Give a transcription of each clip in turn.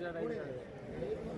Different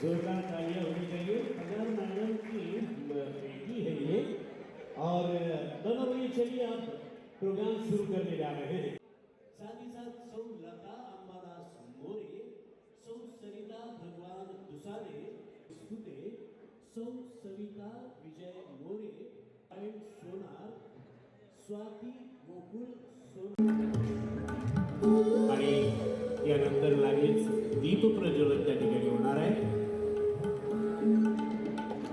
जोरदार तालियाँ होनी चाहिए। हज़ार मैडम की बेटी है ये। और, दोनों भाई चलिए आप प्रोग्राम शुरू करने जा रहे हैं। साथ ही साथ सौ लता, अंबादास मोरे, सौ सरिता, भगवान दुसारे सौ सविता विजय मोरे एंड सोनार, स्वाती गोकुल सोनार। आणि यानंतर दीप प्रज्वलन त्या ठिकाणी होणार आहे.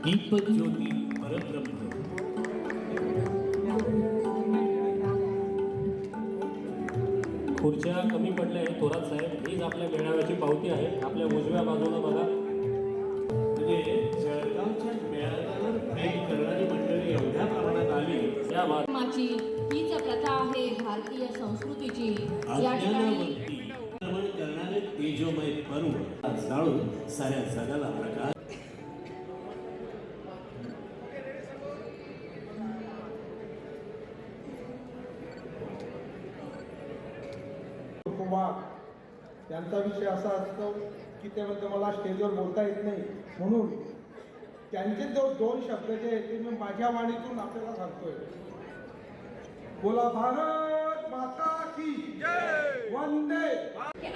दीप ज्योती परब्रह्म. खुर्च्या कमी पडल्या आहेत थोरात साहेब. हीच आपल्या मेळाव्याची पावती आहे. आपल्या उजव्या बाजूला बघा. म्हणजे जळगावच्या करणारी मंडळी एवढ्या प्रमाणात आली. त्या बा- धर्माची हीच प्रथा आहे भारतीय संस्कृतीची. अज्ञानावरती करणारे तेजोमय पर्व जाळून साऱ्या जगाला प्रकाश कुमार त्यांचा विषय असा असतो की ते म्हणते मला स्टेजवर बोलता येत नाही. म्हणून त्यांचे जो दोन शब्द जे आहेत ते मी माझ्या वाणीतून आपल्याला सांगतोय. बोला भारत माता की वंदे. आपल्या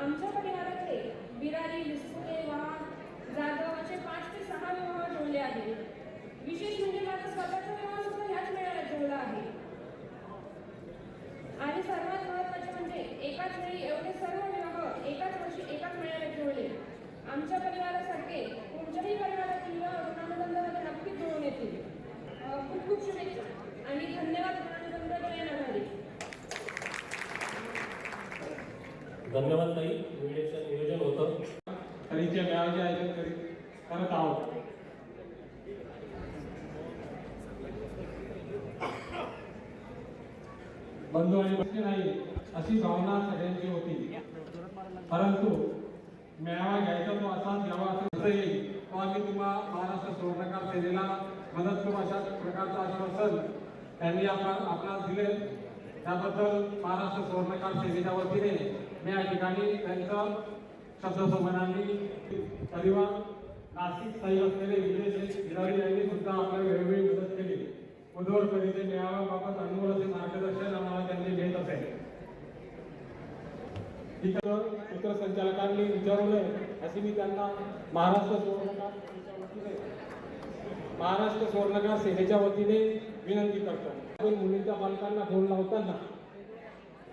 आमच्या परिवारातले बिरारी धन्यवाद ताई. वेळेचं नियोजन होतं. तरीच्या मेळाव्याचे आयोजन करीत करत आहोत. बंधू आणि बसले नाही अशी भावना सगळ्यांची होती. परंतु मेळावा घ्यायचा तो असाच घ्यावा असं येईल तो आम्ही तुम्हा महाराष्ट्र स्वर्णकार सेनेला मदत करू अशा प्रकारचं आश्वासन त्यांनी आपला आपणास दिले त्याबद्दल महाराष्ट्र स्वर्णकार सेनेच्या वतीने मी या ठिकाणी त्यांचं शब्दसंबंधांनी परिवार नाशिक स्थायी असलेले विजय गिराडी यांनी सुद्धा आपल्या वेळोवेळी मदत केली. बुधवार परिचय मेळाव्याबाबत अनुभव असे मार्गदर्शन आम्हाला त्यांनी घेत असेल इथं सूत्रसंचालकांनी विचारलं असे मी त्यांना महाराष्ट्र सुवर्णकार महाराष्ट्र सुवर्णकार सेनेच्या वतीने विनंती करतो. आपण मुलींच्या पालकांना फोन लावताना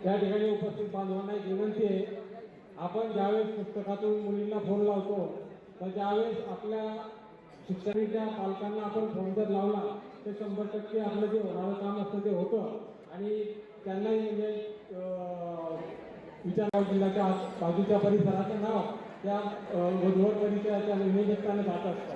त्या ठिकाणी उपस्थित बांधवांना एक विनंती आहे. आपण ज्यावेळेस पुस्तकातून मुलींना फोन लावतो तर ज्यावेळेस आपल्या शिक्षणीच्या पालकांना आपण फोन जर लावला तर शंभर टक्के आपलं जे होणारं काम असतं ते होतं. आणि त्यांनाही म्हणजे विचार जिल्ह्याच्या बाजूच्या परिसराचं नाव त्या वधूवर परिचयाच्या निमित्तानं जात असतं.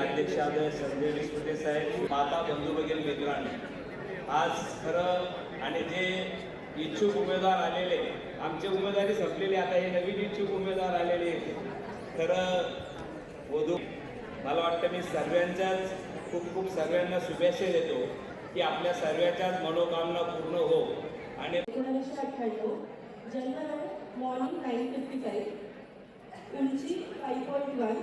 साहेब अध्यक्ष आदर संजय विस्पुते साहेब माता बंधू भगिनी मित्रांनो आज खरं आणि जे इच्छुक उमेदवार आलेले आमचे उमेदवारी संपलेले आता हे नवीन इच्छुक उमेदवार आलेले खरं वधू मला वाटतं मी सर्वांच्याच खूप खूप सर्वांना शुभेच्छा देतो की आपल्या सर्वांच्याच मनोकामना पूर्ण हो. आणि एकोणीसशे अठ्ठ्याण्णव जन्म मॉर्निंग नाईन फिफ्टी फाईव्ह उंची फाईव्ह पॉईंट वन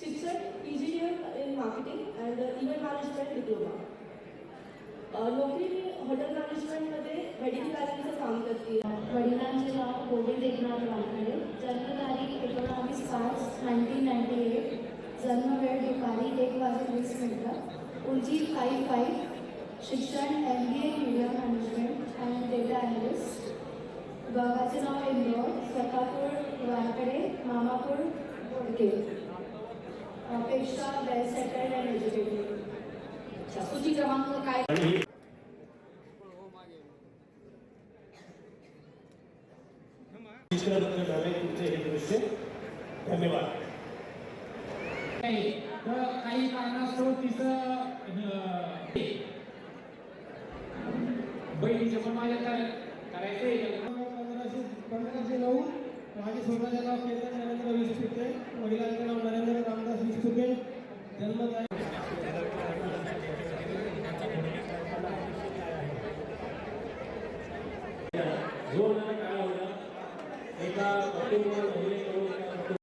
शिक्षण engineer in marketing and event management diploma नोकरी मी हॉटेल मॅनेजमेंटमध्ये मेडिकल लाईनचं काम करते वडिलांचे नाव गोविंद एकनाथ वानखडे जन्मतारीख एकोणावीस पाच नाईन्टीन नाईन्टी एट जन्म जन्मवेळ दुपारी एक वाजून वीस मिनटं. उंची फाईव्ह फाईव्ह शिक्षण M B A media management and data analyst गावाचे नाव इंदोर स्वतःपूर वानकडे मामापूर बोडके अपेक्षा वेल सेटल्ड अँड एज्युकेटेड सूची क्रमांक काय धन्यवाद. काही कारणास्तव तिचं बहिणीचं पण माझ्या करायचंय पंधराशे पंधराशे माझे स्वतःचे नाव केतन नरेंद्र विस्पिते वडिलांचे